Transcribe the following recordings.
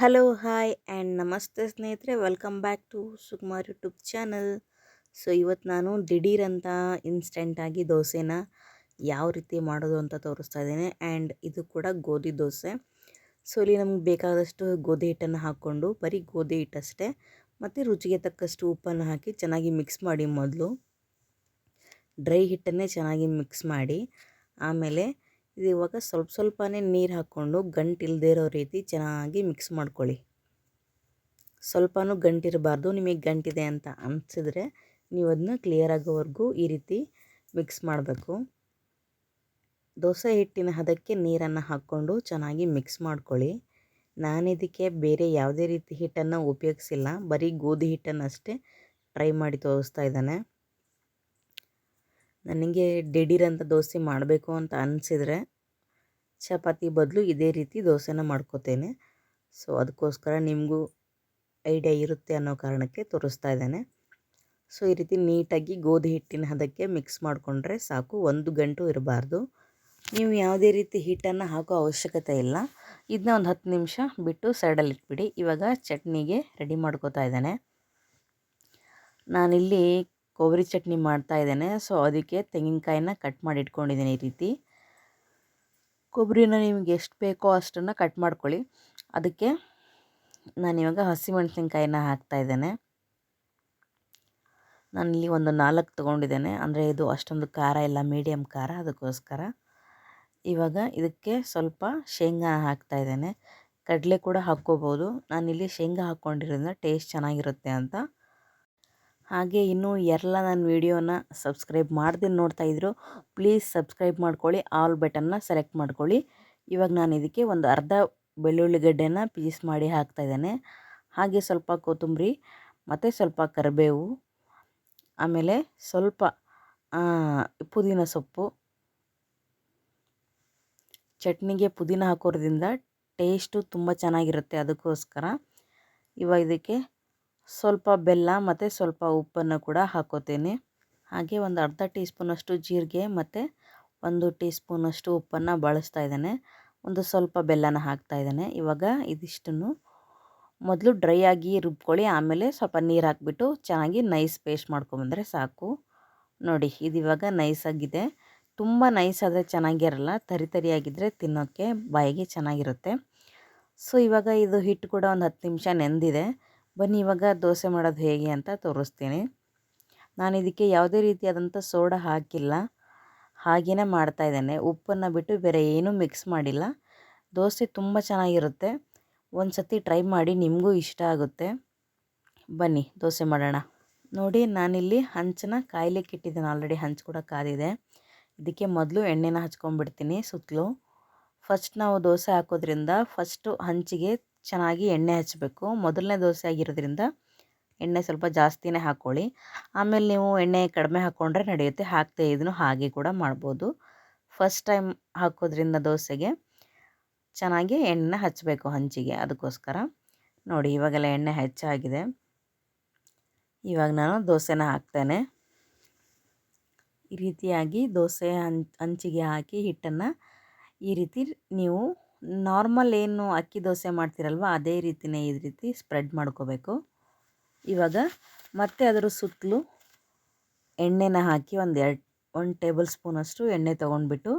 Hello hi and ನಮಸ್ತೆ ಸ್ನೇಹಿತರೆ. Welcome back to Sukumar YouTube channel so ಇವತ್ತು ನಾನು ದಿಢೀರ್ ಅಂತ ಇನ್ಸ್ಟೆಂಟಾಗಿ ದೋಸೆನ ಯಾವ ರೀತಿ ಮಾಡೋದು ಅಂತ ತೋರಿಸ್ತಾ ಇದ್ದೇನೆ. ಆ್ಯಂಡ್ ಇದು ಕೂಡ ಗೋಧಿ ದೋಸೆ. ಸೊ ಇಲ್ಲಿ ನಮ್ಗೆ ಬೇಕಾದಷ್ಟು ಗೋಧಿ ಹಿಟ್ಟನ್ನು ಹಾಕ್ಕೊಂಡು, ಬರೀ ಗೋಧಿ ಹಿಟ್ಟಷ್ಟೇ ಮತ್ತು ರುಚಿಗೆ ತಕ್ಕಷ್ಟು ಉಪ್ಪನ್ನು ಹಾಕಿ ಚೆನ್ನಾಗಿ ಮಿಕ್ಸ್ ಮಾಡಿ ಮೊದಲು. ಡ್ರೈ ಹಿಟ್ಟನ್ನೇ ಚೆನ್ನಾಗಿ ಮಿಕ್ಸ್ ಮಾಡಿ. ಆಮೇಲೆ ಇದು ಇವಾಗ ಸ್ವಲ್ಪ ಸ್ವಲ್ಪನೇ ನೀರು ಹಾಕ್ಕೊಂಡು ಗಂಟಿಲ್ದೇ ಇರೋ ರೀತಿ ಚೆನ್ನಾಗಿ ಮಿಕ್ಸ್ ಮಾಡ್ಕೊಳ್ಳಿ. ಸ್ವಲ್ಪನೂ ಗಂಟಿರಬಾರ್ದು ನಿಮಗೆ ಗಂಟಿದೆ ಅಂತ ಅನಿಸಿದ್ರೆ ನೀವು ಅದನ್ನ ಕ್ಲಿಯರ್ ಆಗೋವರೆಗೂ ಈ ರೀತಿ ಮಿಕ್ಸ್ ಮಾಡಬೇಕು. ದೋಸೆ ಹಿಟ್ಟಿನ ಹದಕ್ಕೆ ನೀರನ್ನು ಹಾಕ್ಕೊಂಡು ಚೆನ್ನಾಗಿ ಮಿಕ್ಸ್ ಮಾಡ್ಕೊಳ್ಳಿ. ನಾನಿದಕ್ಕೆ ಬೇರೆ ಯಾವುದೇ ರೀತಿ ಹಿಟ್ಟನ್ನು ಉಪಯೋಗಿಸಿಲ್ಲ, ಬರೀ ಗೋಧಿ ಹಿಟ್ಟನ್ನು ಅಷ್ಟೇ ಟ್ರೈ ಮಾಡಿ ತೋರಿಸ್ತಾ ಇದ್ದಾನೆ. ನನಗೆ ದಿಢೀರಂತ ದೋಸೆ ಮಾಡಬೇಕು ಅಂತ ಅನಿಸಿದ್ರೆ ಚಪಾತಿ ಬದಲು ಇದೇ ರೀತಿ ದೋಸೆನ ಮಾಡ್ಕೋತೇನೆ. ಸೊ ಅದಕ್ಕೋಸ್ಕರ ನಿಮಗೂ ಐಡಿಯಾ ಇರುತ್ತೆ ಅನ್ನೋ ಕಾರಣಕ್ಕೆ ತೋರಿಸ್ತಾ ಇದ್ದೇನೆ. ಸೊ ಈ ರೀತಿ ನೀಟಾಗಿ ಗೋಧಿ ಹಿಟ್ಟಿನ ಹದಕ್ಕೆ ಮಿಕ್ಸ್ ಮಾಡಿಕೊಂಡ್ರೆ ಸಾಕು, ಒಂದು ಗಂಟು ಇರಬಾರ್ದು. ನೀವು ಯಾವುದೇ ರೀತಿ ಹಿಟ್ಟನ್ನು ಹಾಕೋ ಅವಶ್ಯಕತೆ ಇಲ್ಲ. ಇದನ್ನ ಒಂದು ಹತ್ತು ನಿಮಿಷ ಬಿಟ್ಟು ಸೈಡಲ್ಲಿ ಇಟ್ಬಿಡಿ. ಇವಾಗ ಚಟ್ನಿಗೆ ರೆಡಿ ಮಾಡ್ಕೋತಾ ಇದ್ದೇನೆ. ನಾನಿಲ್ಲಿ ಕೊಬ್ಬರಿ ಚಟ್ನಿ ಮಾಡ್ತಾ ಇದ್ದೇನೆ. ಸೊ, ಅದಕ್ಕೆ ತೆಂಗಿನಕಾಯಿನ ಕಟ್ ಮಾಡಿ ಇಟ್ಕೊಂಡಿದ್ದೀನಿ ಈ ರೀತಿ. ಕೊಬ್ಬರಿನ ನಿಮಗೆ ಎಷ್ಟು ಬೇಕೋ ಅಷ್ಟನ್ನು ಕಟ್ ಮಾಡ್ಕೊಳ್ಳಿ. ಅದಕ್ಕೆ ನಾನಿವಾಗ ಹಸಿಮೆಣಸಿನ್ಕಾಯಿನ ಹಾಕ್ತಾಯಿದ್ದೇನೆ ನಾನಿಲ್ಲಿ ಒಂದು ನಾಲ್ಕು ತೊಗೊಂಡಿದ್ದೇನೆ. ಅಂದರೆ ಇದು ಅಷ್ಟೊಂದು ಖಾರ ಇಲ್ಲ ಮೀಡಿಯಮ್ ಖಾರ, ಅದಕ್ಕೋಸ್ಕರ. ಇವಾಗ ಇದಕ್ಕೆ ಸ್ವಲ್ಪ ಶೇಂಗಾ ಹಾಕ್ತಾಯಿದ್ದೇನೆ ಕಡಲೆ ಕೂಡ ಹಾಕ್ಕೋಬೋದು. ನಾನಿಲ್ಲಿ ಶೇಂಗಾ ಹಾಕ್ಕೊಂಡಿರೋದ್ರಿಂದ ಟೇಸ್ಟ್ ಚೆನ್ನಾಗಿರುತ್ತೆ ಅಂತ. ಹಾಗೆ ಇನ್ನೂ ಎಲ್ಲ ನನ್ನ ವಿಡಿಯೋನ ಸಬ್ಸ್ಕ್ರೈಬ್ ಮಾಡ್ದೆ ನೋಡ್ತಾ ಇದ್ರು ಪ್ಲೀಸ್ ಸಬ್ಸ್ಕ್ರೈಬ್ ಮಾಡ್ಕೊಳ್ಳಿ, ಆಲ್ ಬಟನ್ನ ಸೆಲೆಕ್ಟ್ ಮಾಡ್ಕೊಳ್ಳಿ. ಇವಾಗ ನಾನು ಇದಕ್ಕೆ ಒಂದು ಅರ್ಧ ಬೆಳ್ಳುಳ್ಳಿ ಗಡ್ಡೆನ ಪೀಸ್ ಮಾಡಿ ಹಾಕ್ತಾಯಿದ್ದೇನೆ ಹಾಗೆ ಸ್ವಲ್ಪ ಕೊತ್ತಂಬರಿ, ಮತ್ತು ಸ್ವಲ್ಪ ಕರಿಬೇವು, ಆಮೇಲೆ ಸ್ವಲ್ಪ ಪುದೀನ ಸೊಪ್ಪು. ಚಟ್ನಿಗೆ ಪುದೀನ ಹಾಕೋದ್ರಿಂದ ಟೇಸ್ಟು ತುಂಬ ಚೆನ್ನಾಗಿರುತ್ತೆ ಅದಕ್ಕೋಸ್ಕರ. ಇವಾಗ ಇದಕ್ಕೆ ಸ್ವಲ್ಪ ಬೆಲ್ಲ ಮತ್ತು ಸ್ವಲ್ಪ ಉಪ್ಪನ್ನು ಕೂಡ ಹಾಕೋತೀನಿ. ಹಾಗೆ ಒಂದು ಅರ್ಧ ಟೀ ಸ್ಪೂನಷ್ಟು ಜೀರಿಗೆ ಮತ್ತು ಒಂದು ಟೀ ಸ್ಪೂನಷ್ಟು ಉಪ್ಪನ್ನು ಬಳಸ್ತಾ ಇದ್ದೇನೆ. ಒಂದು ಸ್ವಲ್ಪ ಬೆಲ್ಲನ ಹಾಕ್ತಾ ಇದ್ದೇನೆ. ಇವಾಗ ಇದಿಷ್ಟನ್ನು ಮೊದಲು ಡ್ರೈ ಆಗಿ ರುಬ್ಕೊಳ್ಳಿ, ಆಮೇಲೆ ಸ್ವಲ್ಪ ನೀರು ಹಾಕ್ಬಿಟ್ಟು ಚೆನ್ನಾಗಿ ನೈಸ್ ಪೇಸ್ಟ್ ಮಾಡ್ಕೊಂಬಂದರೆ ಸಾಕು. ನೋಡಿ, ಇದು ಇವಾಗ ನೈಸಾಗಿದೆ ತುಂಬ ನೈಸ್ ಆದರೆ ಚೆನ್ನಾಗಿರಲ್ಲ, ತರಿ ತರಿಯಾಗಿದ್ದರೆ ತಿನ್ನೋಕ್ಕೆ ಬಾಯಿಗೆ ಚೆನ್ನಾಗಿರುತ್ತೆ. ಸೊ, ಇವಾಗ ಇದು ಹಿಟ್ಟು ಕೂಡ ಒಂದು ಹತ್ತು ನಿಮಿಷ ನೆಂದಿದೆ. ಬನ್ನಿ ಇವಾಗ ದೋಸೆ ಮಾಡೋದು ಹೇಗೆ ಅಂತ ತೋರಿಸ್ತೀನಿ. ನಾನು ಇದಕ್ಕೆ ಯಾವುದೇ ರೀತಿಯಾದಂಥ ಸೋಡಾ ಹಾಕಿಲ್ಲ. ಹಾಗೆಯೇ ಮಾಡ್ತಾಯಿದ್ದೇನೆ ಉಪ್ಪನ್ನು ಬಿಟ್ಟು ಬೇರೆ ಏನೂ ಮಿಕ್ಸ್ ಮಾಡಿಲ್ಲ. ದೋಸೆ ತುಂಬ ಚೆನ್ನಾಗಿರುತ್ತೆ. ಒಂದು ಸತಿ ಟ್ರೈ ಮಾಡಿ ನಿಮಗೂ ಇಷ್ಟ ಆಗುತ್ತೆ. ಬನ್ನಿ ದೋಸೆ ಮಾಡೋಣ. ನೋಡಿ, ನಾನಿಲ್ಲಿ ಹಂಚನ ಕಾಯ್ಲಿಕ್ಕೆ ಇಟ್ಟಿದ್ದೇನೆ. ಆಲ್ರೆಡಿ ಹಂಚು ಕೂಡ ಕಾದಿದೆ. ಇದಕ್ಕೆ ಮೊದಲು ಎಣ್ಣೆನ ಹಚ್ಕೊಂಡ್ಬಿಡ್ತೀನಿ ಸುತ್ತಲೂ. ಫಸ್ಟ್ ನಾವು ದೋಸೆ ಹಾಕೋದ್ರಿಂದ ಫಸ್ಟು ಹಂಚಿಗೆ ಚೆನ್ನಾಗಿ ಎಣ್ಣೆ ಹಚ್ಚಬೇಕು ಮೊದಲನೇ ದೋಸೆ ಆಗಿರೋದ್ರಿಂದ ಎಣ್ಣೆ ಸ್ವಲ್ಪ ಜಾಸ್ತಿನೇ ಹಾಕ್ಕೊಳ್ಳಿ ಆಮೇಲೆ ನೀವು ಎಣ್ಣೆ ಕಡಿಮೆ ಹಾಕ್ಕೊಂಡ್ರೆ ನಡೆಯುತ್ತೆ. ಹಾಕ್ತೇ ಇದನ್ನು ಹಾಗೆ ಕೂಡ ಮಾಡ್ಬೋದು. ಫಸ್ಟ್ ಟೈಮ್ ಹಾಕೋದ್ರಿಂದ ದೋಸೆಗೆ ಚೆನ್ನಾಗಿ ಎಣ್ಣೆ ಹಚ್ಚಬೇಕು ಹಂಚಿಗೆ. ಅದಕ್ಕೋಸ್ಕರ ನೋಡಿ, ಇವಾಗೆಲ್ಲ ಎಣ್ಣೆ ಹೆಚ್ಚಾಗಿದೆ. ಇವಾಗ ನಾನು ದೋಸೆನ ಹಾಕ್ತೇನೆ. ಈ ರೀತಿಯಾಗಿ ದೋಸೆ ಹಂಚಿಗೆ ಹಾಕಿ ಹಿಟ್ಟನ್ನು ಈ ರೀತಿ ನೀವು ನಾರ್ಮಲ್ ಏನು ಅಕ್ಕಿ ದೋಸೆ ಮಾಡ್ತೀರಲ್ವ, ಅದೇ ರೀತಿಯೇ ಈ ರೀತಿ ಸ್ಪ್ರೆಡ್ ಮಾಡ್ಕೋಬೇಕು. ಇವಾಗ ಮತ್ತೆ ಅದರ ಸುತ್ತಲೂ ಎಣ್ಣೆನ ಹಾಕಿ ಒಂದು ಎರಡು, ಒಂದು ಟೇಬಲ್ ಸ್ಪೂನಷ್ಟು ಎಣ್ಣೆ ತೊಗೊಂಡ್ಬಿಟ್ಟು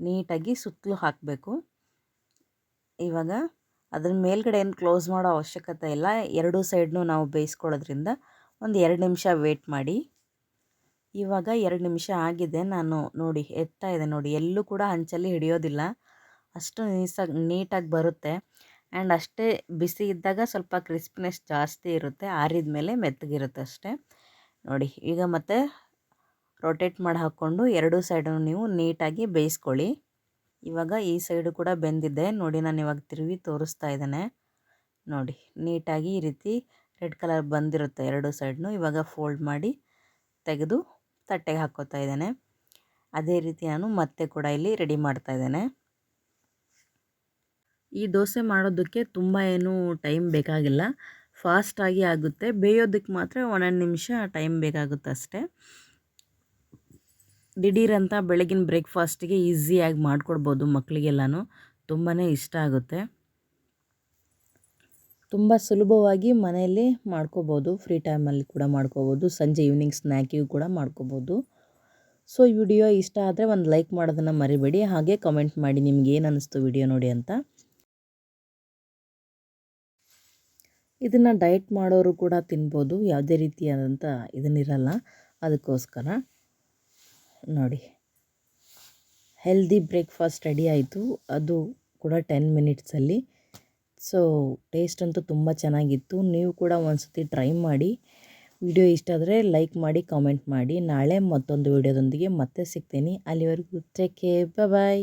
ನೀಟಾಗಿ ಸುತ್ತಲೂ ಹಾಕಬೇಕು. ಇವಾಗ ಅದ್ರ ಮೇಲ್ಗಡೆ ಏನು ಕ್ಲೋಸ್ ಮಾಡೋ ಅವಶ್ಯಕತೆ ಇಲ್ಲ, ಎರಡೂ ಸೈಡ್ನೂ ನಾವು ಬೇಯಿಸ್ಕೊಳ್ಳೋದ್ರಿಂದ ಒಂದು ಎರಡು ನಿಮಿಷ ವೇಟ್ ಮಾಡಿ. ಇವಾಗ ಎರಡು ನಿಮಿಷ ಆಗಿದೆ, ನಾನು ನೋಡಿ ಎತ್ತಾ ಇದೆ ನೋಡಿ, ಎಲ್ಲೂ ಕೂಡ ಹಂಚಲ್ಲಿ ಹಿಡಿಯೋದಿಲ್ಲ. ಅಷ್ಟು ನೀಸಾಗಿ ನೀಟಾಗಿ ಬರುತ್ತೆ. ಆ್ಯಂಡ್ ಅಷ್ಟೇ ಬಿಸಿ ಇದ್ದಾಗ ಸ್ವಲ್ಪ ಕ್ರಿಸ್ಪಿನೆಸ್ ಜಾಸ್ತಿ ಇರುತ್ತೆ, ಆರಿದ ಮೇಲೆ ಮೆತ್ತಗಿರುತ್ತೆ ಅಷ್ಟೇ. ನೋಡಿ, ಈಗ ಮತ್ತೆ ರೊಟೇಟ್ ಮಾಡಿ ಹಾಕ್ಕೊಂಡು ಎರಡೂ ಸೈಡನ್ನು ನೀವು ನೀಟಾಗಿ ಬೇಯಿಸ್ಕೊಳ್ಳಿ. ಇವಾಗ ಈ ಸೈಡು ಕೂಡ ಬೆಂದಿದೆ. ನೋಡಿ, ನಾನು ಇವಾಗ ತಿರುವಿ ತೋರಿಸ್ತಾ ಇದ್ದೇನೆ. ನೋಡಿ, ನೀಟಾಗಿ ಈ ರೀತಿ ರೆಡ್ ಕಲರ್ ಬಂದಿರುತ್ತೆ ಎರಡು ಸೈಡ್ನು ಇವಾಗ ಫೋಲ್ಡ್ ಮಾಡಿ ತೆಗೆದು ತಟ್ಟೆಗೆ ಹಾಕ್ಕೋತಾ ಇದ್ದೇನೆ. ಅದೇ ರೀತಿ ನಾನು ಮತ್ತೆ ಕೂಡ ಇಲ್ಲಿ ರೆಡಿ ಮಾಡ್ತಾ ಇದ್ದೇನೆ. ಈ ದೋಸೆ ಮಾಡೋದಕ್ಕೆ ತುಂಬ ಏನು ಟೈಮ್ ಬೇಕಾಗಿಲ್ಲ. ಫಾಸ್ಟಾಗಿ ಆಗುತ್ತೆ. ಬೇಯೋದಕ್ಕೆ ಮಾತ್ರ ಒಂದೊಂದು ನಿಮಿಷ ಟೈಮ್ ಬೇಕಾಗುತ್ತೆ ಅಷ್ಟೇ. ದಿಢೀರಂತ ಬೆಳಗಿನ ಬ್ರೇಕ್ಫಾಸ್ಟಿಗೆ ಈಸಿಯಾಗಿ ಮಾಡಿಕೊಡ್ಬೋದು ಮಕ್ಕಳಿಗೆಲ್ಲನೂ ತುಂಬಾ ಇಷ್ಟ ಆಗುತ್ತೆ. ತುಂಬ ಸುಲಭವಾಗಿ ಮನೆಯಲ್ಲಿ ಮಾಡ್ಕೋಬೋದು. ಫ್ರೀ ಟೈಮಲ್ಲಿ ಕೂಡ ಮಾಡ್ಕೋಬೋದು. ಸಂಜೆ ಈವ್ನಿಂಗ್ ಸ್ನ್ಯಾಕಿಗೂ ಕೂಡ ಮಾಡ್ಕೋಬೋದು. ಸೊ ವಿಡಿಯೋ ಇಷ್ಟ ಆದರೆ ಒಂದು ಲೈಕ್ ಮಾಡೋದನ್ನು ಮರಿಬೇಡಿ. ಹಾಗೆ ಕಮೆಂಟ್ ಮಾಡಿ ನಿಮ್ಗೆ ಏನು ಅನ್ನಿಸ್ತು ವಿಡಿಯೋ ನೋಡಿ ಅಂತ. ಇದನ್ನು ಡಯಟ್ ಮಾಡೋರು ಕೂಡ ತಿನ್ಬೋದು. ಯಾವುದೇ ರೀತಿಯಾದಂಥ ಇದನ್ನಿರಲ್ಲ. ಅದಕ್ಕೋಸ್ಕರ ನೋಡಿ. ಹೆಲ್ದಿ ಬ್ರೇಕ್ಫಾಸ್ಟ್ ರೆಡಿ ಆಯಿತು. ಅದು ಕೂಡ ಟೆನ್ ಮಿನಿಟ್ಸಲ್ಲಿ ಸೊ ಟೇಸ್ಟ್ ಅಂತೂ ತುಂಬ ಚೆನ್ನಾಗಿತ್ತು. ನೀವು ಕೂಡ ಒಂದ್ಸತಿ ಟ್ರೈ ಮಾಡಿ. ವಿಡಿಯೋ ಇಷ್ಟ ಆದರೆ ಲೈಕ್ ಮಾಡಿ ಕಾಮೆಂಟ್ ಮಾಡಿ. ನಾಳೆ ಮತ್ತೊಂದು ವಿಡಿಯೋದೊಂದಿಗೆ ಮತ್ತೆ ಸಿಗ್ತೀನಿ. ಅಲ್ಲಿವರೆಗೂ ಟೇಕ್ ಕೇರ್ ಬಾಯ್